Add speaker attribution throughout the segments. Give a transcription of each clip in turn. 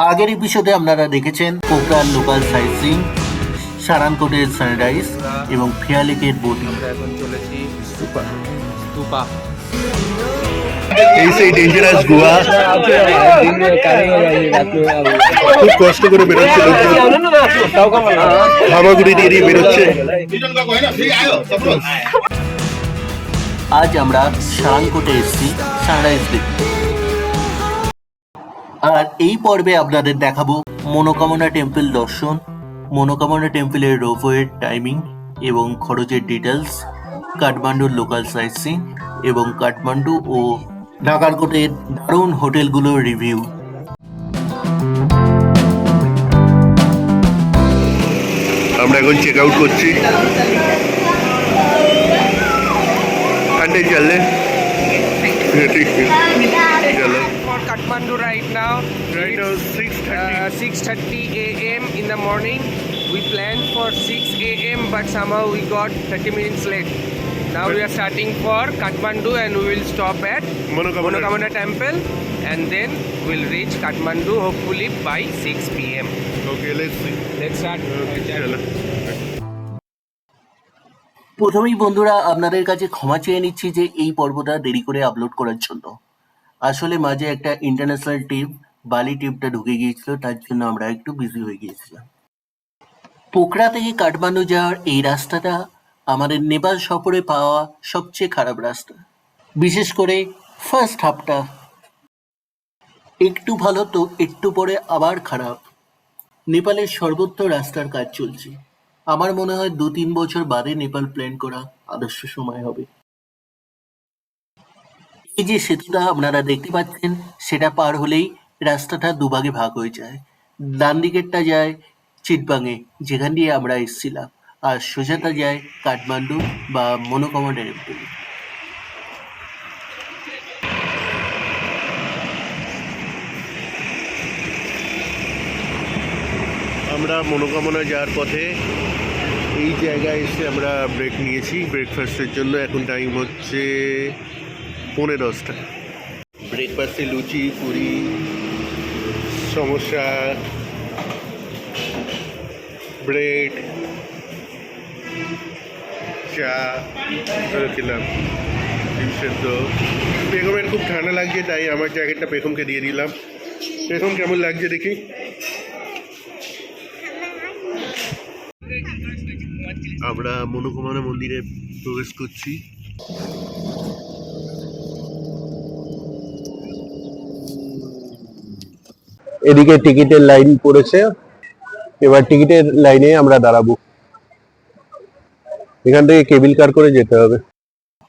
Speaker 1: আগের এপিসোডে আপনারা দেখেছেন পোকরার লোকাল সাইসিং সারানকোটের সানরাইজ এবং ফিয়ালেকের বোটিং
Speaker 2: আমরা এখন চলেছি স্তূপা স্তূপা
Speaker 3: এই সেই ডেঞ্জারাস গোয়া খুব কষ্ট করে বেরোচ্ছে হামাগুড়ি দিয়ে দিয়ে বেরোচ্ছে।
Speaker 1: আজ আমরা সারানকোটে এসেছি সানরাইজ দেখতে। এই পর্বে আপনাদের দেখাবো মনোকামনা টেম্পল দর্শন মনোকামনা টেম্পলের রোপওয়ের টাইমিং এবং খরচের ডিটেলস কাঠমান্ডুর লোকাল সাইট সাইটসিং এবং কাঠমান্ডু ও নাগারকোটের দারুণ হোটেলগুলোর রিভিউ
Speaker 3: আমরা এখন চেক আউট করছি। আন্টে চললে ঠিক
Speaker 2: Kathmandu right now.
Speaker 3: Right now, 6:30.
Speaker 2: Uh, 6:30 a.m. in the morning. We planned for 6 a.m. but somehow we got 30 minutes late. Now but we are starting for Kathmandu and we will stop at
Speaker 3: Monokamana.
Speaker 2: Monokamana Temple and then we'll reach Kathmandu hopefully by 6 p.m.
Speaker 3: Okay let's see
Speaker 2: Let's start.
Speaker 3: চলো
Speaker 1: প্রথমেই বন্ধুরা আপনাদের কাছে ক্ষমা চেয়ে নিচ্ছি যে এই পর্বটা দেরি করে আপলোড করার জন্য আসলে মাঝে একটা ইন্টারন্যাশনাল ট্রিপ বালি ট্রিপটা ঢুকে গিয়েছিল, তার জন্য আমরা একটু বিজি হয়ে গিয়েছিলাম। পোখরা থেকে কাঠমান্ডু যাওয়ার এই রাস্তাটা আমাদের নেপাল সফরে পাওয়া সবচেয়ে খারাপ রাস্তা। বিশেষ করে ফার্স্ট হাফটা একটু ভালো তো একটু পরে আবার খারাপ। নেপালের সর্বত্র রাস্তার কাজ চলছে। আমার মনে হয় দু তিন বছর বাদে নেপাল প্ল্যান করা আদর্শ সময় হবে। এই যে সেতুটা আপনারা দেখতে পাচ্ছেন, সেটা পার হলেই রাস্তাটা দুভাগে ভাগ হয়ে যায়। ডান দিকেরটা যায় চিটবাংয়ে যেখান দিয়ে আমরা এসেছিলাম, আর সোজাটা যায় কাঠমান্ডু বা মনোকামা টেম্পল
Speaker 3: আমরা মনোকামনা যাওয়ার পথে এই জায়গায় এসে আমরা ব্রেক নিয়েছি। ব্রেকফাস্টের জন্য এখন টাইম হচ্ছে পৌনে দশটা ব্রেকফাস্টে লুচি পুরি সমোসা ব্রেড চা খেলাম। ডিম সেদ্ধ। বেগমের খুব ঠান্ডা লাগছে তাই আমার জ্যাকেটটা বেগমকে দিয়ে দিলাম। বেগম কেমন লাগছে দেখি? আমরা মনোকামনা মন্দিরে প্রবেশ করছি।
Speaker 4: এদিকে টিকিটের লাইন পড়েছে। এবার টিকিটের লাইনে আমরা দাঁড়াবো। এখান থেকে কেবিল কার করে যেতে হবে।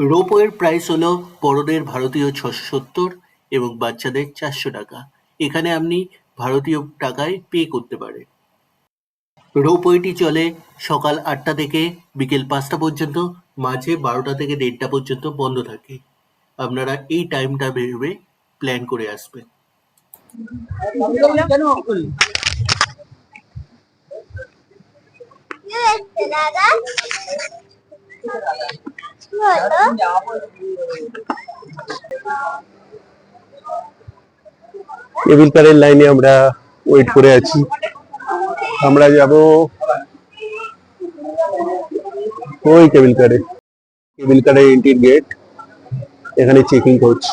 Speaker 1: রোপওয়ের প্রাইস হলো বড়দের ভারতীয় ছশো সত্তর এবং বাচ্চাদের চারশো টাকা। এখানে আপনি ভারতীয় টাকায় পে করতে পারেন। রোপওয়েটি চলে সকাল আটটা থেকে বিকেল পাঁচটা পর্যন্ত, মাঝে বারোটা থেকে দেড়টা পর্যন্ত বন্ধ থাকে। আপনারা এই টাইমটা ভেবে প্ল্যান করে আসবেন।
Speaker 5: দাদা বলো
Speaker 4: কেবিল কারের লাইনে আমরা ওয়েট করে আছি। আমরা যাব ওই কেবিল কারে। কেবিল কারের এন্ট্রির গেট এখানে চেকিং করছে।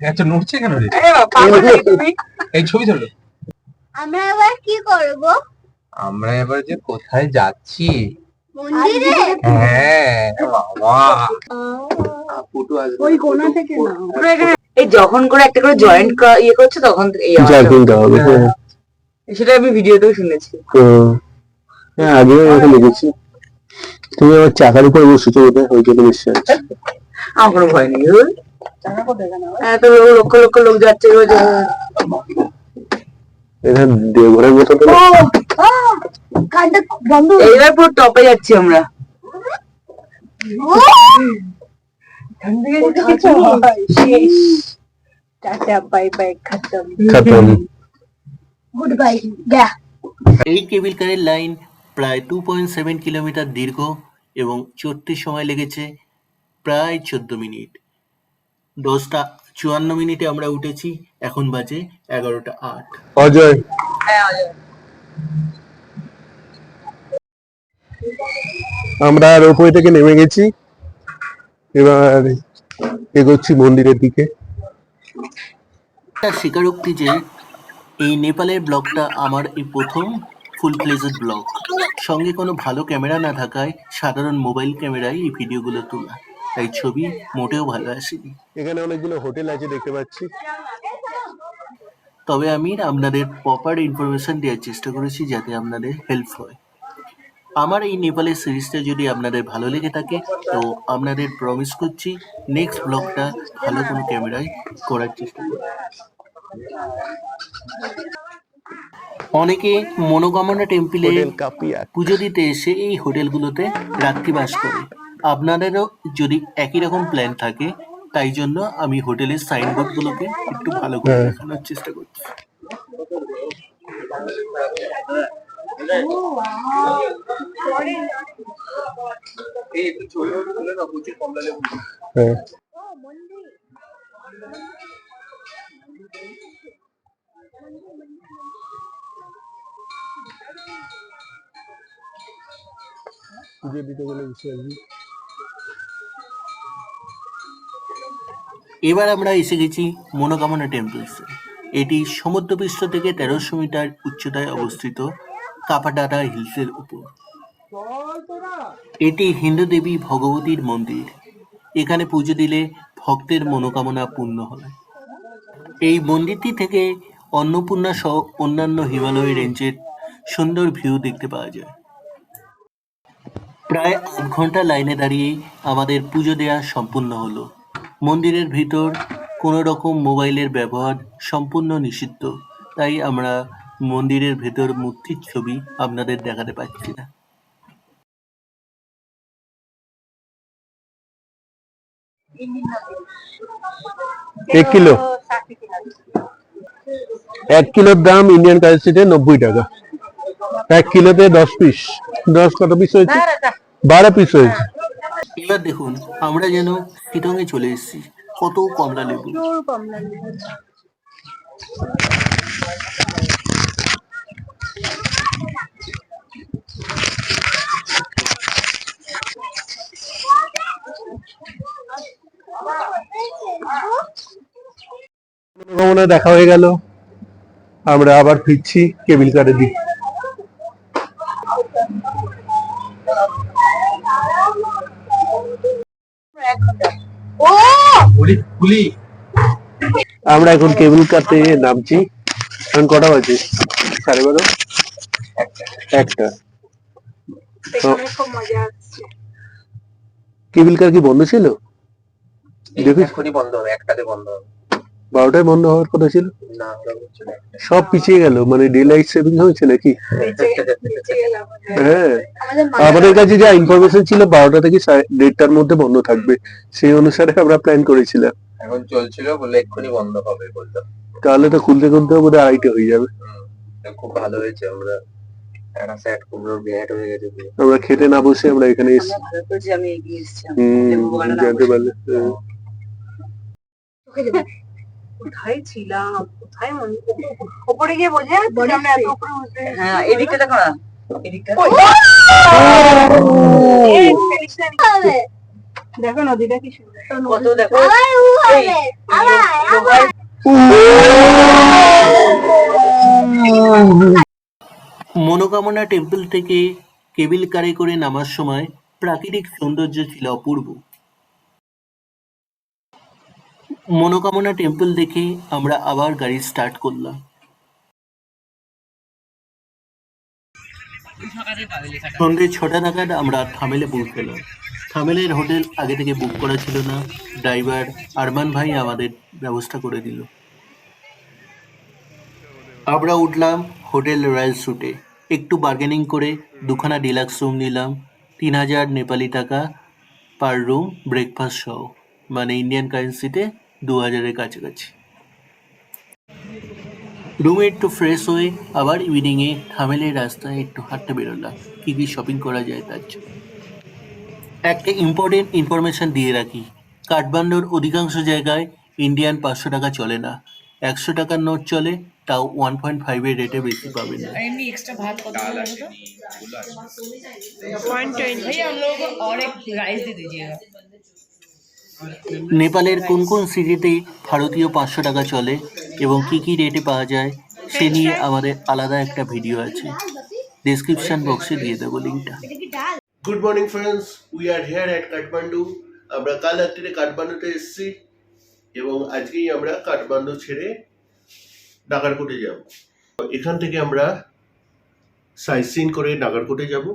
Speaker 2: এত নড়ছে কেন রে? এই ছবি ধরো।
Speaker 5: আমরা এবার কি করব?
Speaker 2: আমরা এবার যে কোথায় যাচ্ছি?
Speaker 6: মন্দিরে?
Speaker 7: ওই কোনা থেকে না। এই যখন করে একটা করে জয়েন্ট ইয়ে করছে তখন
Speaker 3: হবে হ্যাঁ
Speaker 7: সেটা আমি ভিডিওতেও শুনেছি।
Speaker 3: হ্যাঁ আগেও এরকম দেখেছি। তুমি আমার চাকার উপরে বসেছো বোধহয় ওই জন্য বিশ্বাস
Speaker 7: আমার কোনো ভয় নেই হ্যাঁ তো লক্ষ লক্ষ লোক যাচ্ছে
Speaker 3: এটা দেওঘরের মতো তো
Speaker 6: কানটা বন্ধ
Speaker 7: এইবার পুরো টপে যাচ্ছি আমরা।
Speaker 6: টাটা বাই বাই খতম
Speaker 3: খতম
Speaker 6: গুড বাই গা
Speaker 1: এই কেবিল কারের লাইন প্রায় টু পয়েন্ট সেভেন কিলোমিটার দীর্ঘ এবং চড়তে সময় লেগেছে প্রায় চোদ্দ মিনিট। দশটা চুয়ান্ন মিনিটে আমরা উঠেছি এখন বাজে এগারোটা আট।
Speaker 3: অজয়। আমরা আর রোপওয়ে থেকে নেমে গেছি এবার এগোচ্ছি মন্দিরের দিকে।
Speaker 1: একটা স্বীকারোক্তি যে এই নেপালের ব্লগটা আমার এই প্রথম ফুল প্লেজেড ব্লগ সঙ্গে কোনো ভালো ক্যামেরা না থাকায় সাধারণ মোবাইল ক্যামেরায় এই ভিডিওগুলো তোলা। তাই ছবি মোটেও ভালো আসেনি।
Speaker 3: এখানে অনেকগুলো হোটেল আছে দেখতে পাচ্ছি।
Speaker 1: তবে আমি আপনাদের প্রপার ইনফরমেশন দেওয়ার চেষ্টা করেছি যাতে আপনাদের হেল্প হয়। আমার এই নেপালের সিরিজটা যদি আপনাদের ভালো লেগে থাকে তো আপনাদের প্রমিস করছি নেক্সট ব্লগটা ভালো কোনো ক্যামেরায় করার চেষ্টা করব। অনেকে মনোকামনা টেম্পলে
Speaker 3: কাপিয়া
Speaker 1: পুজো দিতে এসে এই হোটেলগুলোতে রাত্রিবাস করে। আপনাদেরও যদি একই রকম প্ল্যান থাকে তাই জন্য আমি হোটেলের সাইনবোর্ডগুলোকে একটু ভালো করে
Speaker 3: হ্যাঁ।
Speaker 1: দেখানোর চেষ্টা করছি।
Speaker 3: হ্যাঁ। পুজো দিতে গেলে বসে আসবি।
Speaker 1: এবার আমরা এসে গেছি মনোকামনা টেম্পলস এটি সমুদ্রপৃষ্ঠ থেকে তেরোশো মিটার উচ্চতায় অবস্থিত কাপাডাটা হিলসের উপর। এটি হিন্দু দেবী ভগবতীর মন্দির। এখানে পুজো দিলে ভক্তের মনোকামনা পূর্ণ হয়। এই মন্দিরটি থেকে অন্নপূর্ণা সহ অন্যান্য হিমালয় রেঞ্জের সুন্দর ভিউ দেখতে পাওয়া যায়। প্রায় আধ ঘণ্টা লাইনে দাঁড়িয়ে আমাদের পুজো দেওয়া সম্পূর্ণ হলো। মন্দিরের ভিতর কোনো রকম মোবাইলের ব্যবহার সম্পূর্ণ নিষিদ্ধ। তাই আমরা মন্দিরের ভেতর মূর্তির ছবি আপনাদের দেখাতে পাচ্ছি না।
Speaker 3: এক কিলো। এক কিলোর দাম ইন্ডিয়ান কারেন্সিতে নব্বই টাকা। এক কিলোতে দশ পিস দশ কত পিস হয়েছে? বারো পিস হয়েছে
Speaker 1: এবার দেখুন আমরা যেন শিটংয়ে চলে এসেছি। কত কমলা লেবু।
Speaker 3: দেখা হয়ে গেল। আমরা আবার ফিরছি কেবিল কারের দিকে। আমরা এখন কেবিল কাটতে নামছি। এখন কটা বাজে? সাড়ে বারো? একটা। তো কেবিল কার কি বন্ধ ছিল?
Speaker 8: দেখুন বন্ধ হবে একটাতে বন্ধ হবে।
Speaker 3: বারোটায় বন্ধ হওয়ার কথা ছিল? সব পিছিয়ে গেল মানে ডে লাইট সেভিং হয়েছে নাকি? হ্যাঁ
Speaker 6: আমাদের
Speaker 3: আমাদের কাছে যা ইনফরমেশন ছিল বারোটা থেকে সাড়ে- দেড়টার মধ্যে বন্ধ থাকবে সেই অনুসারে আমরা প্ল্যান করেছিলাম।
Speaker 8: এখন চলছিল বলে এক্ষুনি বন্ধ হবে বলতো
Speaker 3: তাহলে তো খুলতে খুলতে বোধহয় আড়াইটে হয়ে যাবে।
Speaker 8: খুব ভালো হয়েছে আমরা হয়ে।
Speaker 3: আমরা খেতে না বসে আমরা এখানে এসেছি হুম, জানতে পারলে।
Speaker 6: কোথায় ছিলাম? কোথায় মনে ওপরে গিয়ে বোঝা যাচ্ছে আমরা এত উপরে উঠে
Speaker 7: হ্যাঁ এদিকটা দেখো না। এদিকটা।
Speaker 6: দেখো নদীটা কি সুন্দর।
Speaker 7: কত দেখো?
Speaker 1: মনোকামনা টেম্পল থেকে কেবিল কারে করে নামার সময় প্রাকৃতিক সৌন্দর্য ছিল অপূর্ব। মনোকামনা টেম্পল দেখে আমরা আবার গাড়ি স্টার্ট করলাম। সন্ধ্যে ছটা নাগাদ আমরা থামেলে পৌঁছলাম থামেলের হোটেল আগে থেকে বুক করা ছিল না। ড্রাইভার আরমান ভাই আমাদের ব্যবস্থা করে দিল। আমরা উঠলাম হোটেল রয়্যাল সুটে একটু বার্গেনিং করে দুখানা ডিলাক্স রুম নিলাম। তিন হাজার নেপালি টাকা পার রুম ব্রেকফাস্ট সহ। মানে ইন্ডিয়ান কারেন্সিতে দু হাজারের কাছাকাছি রুমে একটু ফ্রেশ হয়ে আবার ইভিনিংয়ে থামেলের রাস্তায় একটু হাঁটতে বেরোলাম কী কী শপিং করা যায় তার জন্য একটা ইম্পর্টেন্ট ইনফরমেশন দিয়ে রাখি কাঠমান্ডুর অধিকাংশ জায়গায় ইন্ডিয়ান পাঁচশো টাকা চলে না একশো টাকার নোট চলে তাও ওয়ান পয়েন্ট ফাইভের রেটে বেশি পাবেন না
Speaker 7: एमनी एक्स्ट्रा भात कत
Speaker 2: दाल
Speaker 7: होगा तो
Speaker 2: वन ट्वेंटी
Speaker 7: भैया हम लोगों को और एक राइस दे दीजिएगा
Speaker 1: নেপালের কোন কোন সিটিতে ভারতীয় পাঁচশো টাকা চলে এবং কি কি রেটে পাওয়া যায়, সে নিয়ে আমাদের আলাদা একটা ভিডিও আছে। ডিসক্রিপশন বক্সে দিয়ে দেবো লিঙ্কটা
Speaker 3: good morning friends we are here at Kathmandu আমরা কাল রাত্রিরে কাঠমান্ডুতে এসেছি এবং আজকেই আমরা কাঠমান্ডু ছেড়ে নাগারকোটে যাব। এখান থেকে আমরা সাইট সিন করে নাগারকোটে যাব।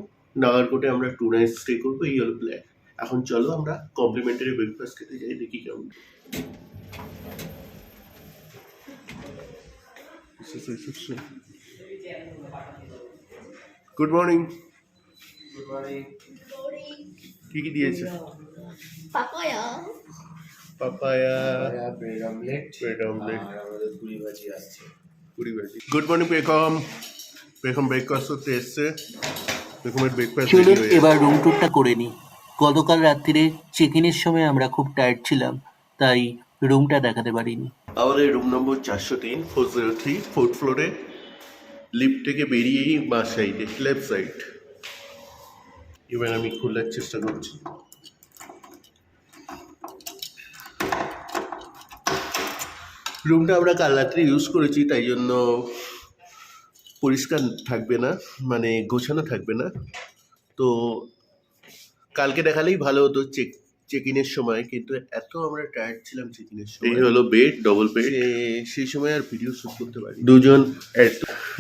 Speaker 3: নাগারকোটে আমরা টু নাইট স্টে করব, এই হলো প্ল্যান এখন চলো আমরা কমপ্লিমেন্টারি ব্রেকফাস্ট খেতে যাই দেখি কেমন। গুড মর্নিং কি কি দিয়েছে? Papaya.
Speaker 8: Papaya. Bread
Speaker 3: omelette bread
Speaker 8: omelette আমাদের পুরি ভাজি আসছে।
Speaker 3: পুরি ভাজি। গুড মর্নিং বেকম বেকম ব্রেকফাস্ট করতে এসছে। বেকমের ব্রেকফাস্ট
Speaker 1: এবার রুম টুরটা করে নিই গতকাল রাত্রিরে চেক ইনের সময় আমরা খুব টায়ার্ড ছিলাম, তাই রুমটা দেখাতে পারিনি।
Speaker 3: আমাদের রুম নম্বর চারশো তিন ফোর জিরো থ্রি ফোর্থ ফ্লোরে লিফট থেকে বেরিয়েই বাঁ সাইডে লেফট সাইড এবার আমি খোলার চেষ্টা করছি। রুমটা আমরা কাল রাত্রে ইউজ করেছি, তাই জন্য পরিষ্কার থাকবে না মানে গোছানো থাকবে না। তো কালকে দেখালেই ভালো হতো চেক চেক ইনের সময় কিন্তু এত আমরা টায়ার্ড ছিলাম চেক ইনের সময়। এই হলো বেড ডবল বেড সেই সময় আর ভিডিও শুট করতে পারি দুজন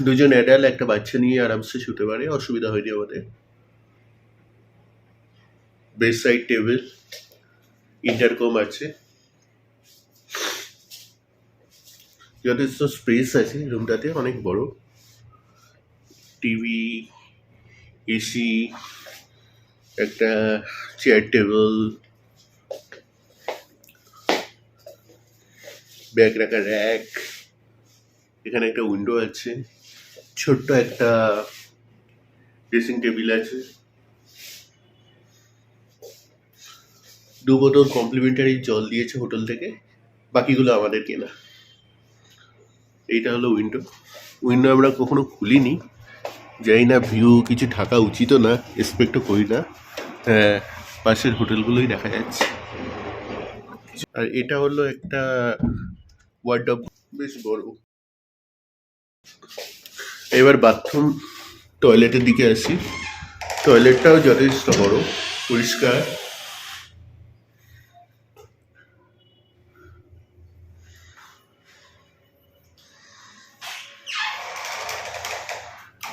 Speaker 3: দুজন অ্যাডাল্ট একটা বাচ্চা নিয়ে আরামসে শুতে পারে অসুবিধা হয়নি আমাদের। বেড সাইড টেবিল ইন্টারকম আছে। যথেষ্ট স্পেস আছে রুমটাতে অনেক বড়। টিভি এসি একটা চেয়ার টেবিল ব্যাগ রাখার র্যাক এখানে একটা উইন্ডো আছে, ছোট্ট একটা ড্রেসিং টেবিল আছে। দু বোতল কমপ্লিমেন্টারি জল দিয়েছে হোটেল থেকে, বাকিগুলো আমাদের কেনা। এইটা হলো উইন্ডো উইন্ডো আমরা কখনো খুলিনি। জানি না, ভিউ কিছু থাকা উচিত না এক্সপেক্টও করি না। হ্যাঁ পাশের হোটেলগুলোই দেখা যাচ্ছে। আর এটা হলো একটা ওয়ার্ড অফ বেশ বড়। এবার বাথরুম টয়লেটের দিকে আসি। টয়লেটটাও যথেষ্ট বড়, পরিষ্কার।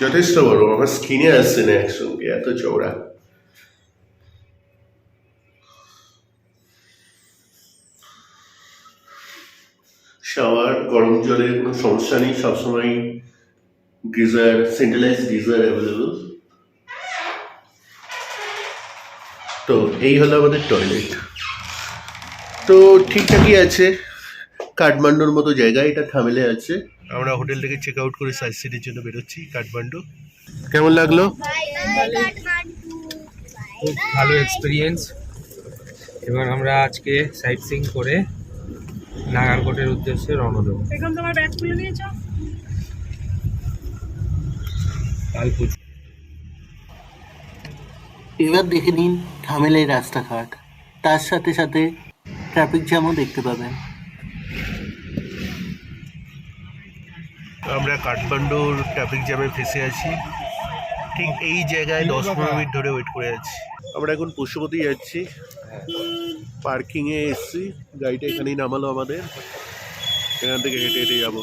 Speaker 3: যথেষ্ট বড় আমার স্কিনে আসছে না একসঙ্গে এত চওড়া। শাওয়ার গরম জলের কোনো সমস্যা নেই, সবসময় গিজার সেন্ট্রালাইজ গিজার অ্যাভেলেবল তো, এই হলো আমাদের টয়লেট তো ঠিকঠাকই আছে, কাঠমান্ডুর মতো জায়গা, এটা থামেলে আছে। আমরা হোটেল থেকে চেক আউট করে সাইড সিটির জন্য বেরোচ্ছি কাঠমান্ডু কেমন লাগল?
Speaker 2: খুব ভালো এক্সপিরিয়েন্স এবার আমরা আজকে সাইট সিং করে নাগারকোটের উদ্দেশ্যে রওনা দেবো।
Speaker 5: এখন তোমার ব্যাগ খুলে নিয়েছো?
Speaker 2: কাল পুজো।
Speaker 1: এবার দেখে নিন থামেলের রাস্তাঘাট। তার সাথে সাথে ট্রাফিক জ্যামও দেখতে পাবেন।
Speaker 3: আমরা কাঠমান্ডুর ট্রাফিক জ্যামে ফেসে আছি। ঠিক এই জায়গায় দশ পনেরো মিনিট ধরে ওয়েট করে আছি। আমরা এখন পশুপতি যাচ্ছি। পার্কিংয়ে এ এসছি। গাড়িটা এখানেই নামালো আমাদের। এখান থেকে হেঁটে হেঁটে যাব।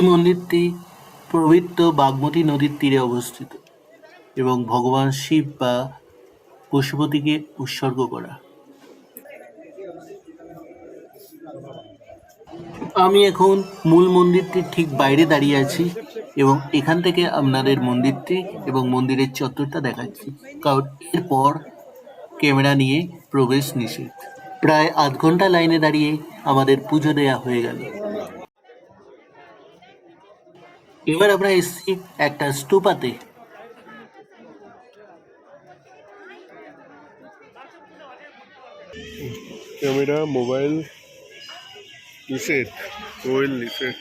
Speaker 1: এই মন্দিরটি পবিত্র বাগমতী নদীর তীরে অবস্থিত এবং ভগবান শিব বা পশুপতিকে উৎসর্গ করা। আমি এখন মূল মন্দিরটির ঠিক বাইরে দাঁড়িয়ে আছি এবং এখান থেকে আপনাদের মন্দিরটি এবং মন্দিরের চত্বরটা দেখাচ্ছি। কারণ এরপর ক্যামেরা নিয়ে প্রবেশ নিষেধ। প্রায় আধ ঘণ্টা লাইনে দাঁড়িয়ে আমাদের পুজো দেয়া হয়ে গেল। এবার আমরা এসেছি একটা স্তূপাতে।
Speaker 3: ক্যামেরা মোবাইল নিষেধ মোবাইল নিষেধ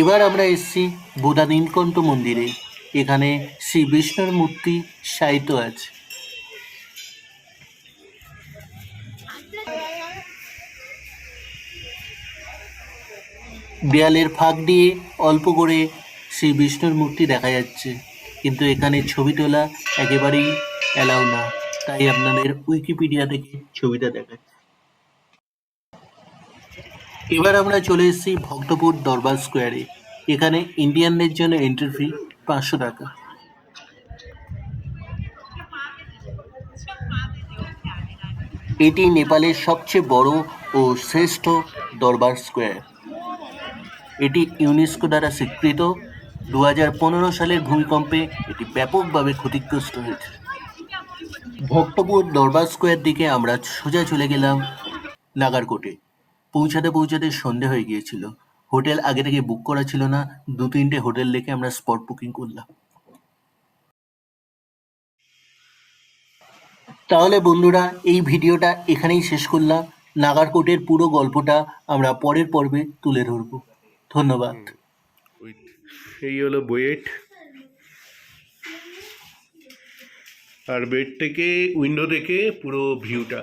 Speaker 1: এবার আমরা এসেছি বুধা নীলকণ্ঠ মন্দিরে। এখানে শ্রী বিষ্ণুর মূর্তি শায়িত আছে। দেয়ালের ফাঁক দিয়ে অল্প করে শ্রী বিষ্ণুর মূর্তি দেখা যাচ্ছে। কিন্তু এখানে ছবি তোলা একেবারেই অ্যালাউ না। তাই আপনাদের উইকিপিডিয়া থেকে ছবিটা দেখাচ্ছি। এবার আমরা চলে এসেছি ভক্তপুর দরবার স্কোয়ারে। এখানে ইন্ডিয়ানদের জন্য এন্ট্রি ফি পাঁচশো টাকা। এটি নেপালের সবচেয়ে বড় ও শ্রেষ্ঠ দরবার স্কোয়ার। এটি ইউনেস্কো দ্বারা স্বীকৃত। দু হাজার পনেরো সালের ভূমিকম্পে এটি ব্যাপকভাবে ক্ষতিগ্রস্ত হয়েছে। ভক্তপুর দরবার স্কোয়ার দিকে আমরা সোজা চলে গেলাম নাগারকোটে। পৌঁছাতে পৌঁছাতে সন্ধে হয়ে গিয়েছিল। হোটেল আগে থেকে বুক করা ছিল না। দু তিনটে হোটেল দেখে আমরা স্পট বুকিং করলাম। তাহলে বন্ধুরা, এই ভিডিওটা এখানেই শেষ করলাম। নাগারকোটের পুরো গল্পটা আমরা পরের পর্বে তুলে ধরব। ধন্যবাদ।
Speaker 3: এই হলো বুয়েট আর বেড থেকে উইন্ডো থেকে পুরো ভিউটা